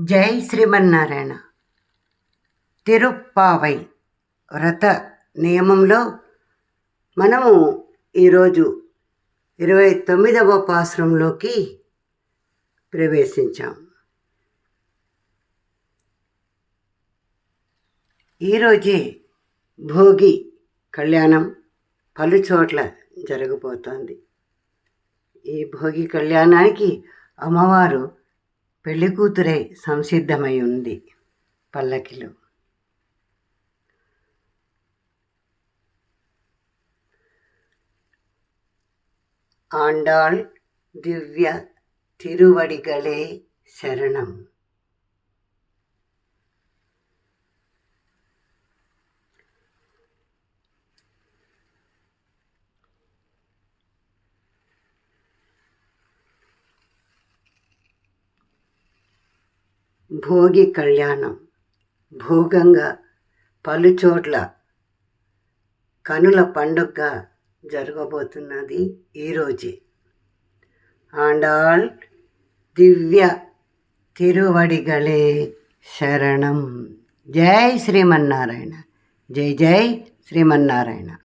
జై శ్రీమన్నారాయణ. తిరుప్పావై వ్రత నియమంలో మనము ఈరోజు ఇరవై తొమ్మిదవ పాశ్రంలోకి ప్రవేశించాం. ఈరోజే భోగి కళ్యాణం పలు చోట్ల జరగబోతోంది. ఈ భోగి కళ్యాణానికి అమ్మవారు పెళ్ళి కూతురై సంసిద్ధమై ఉంది పల్లకిలో. ఆండాళ్ దివ్య తిరువడిగలే శరణం. భోగి కళ్యాణం. భోగంగా పలుచోట్ల కనుల పండుగగా జరగబోతున్నది ఈరోజే ఆండాళ్ దివ్య తిరువడిగలే శరణం. జై శ్రీమన్నారాయణ. జై జై శ్రీమన్నారాయణ.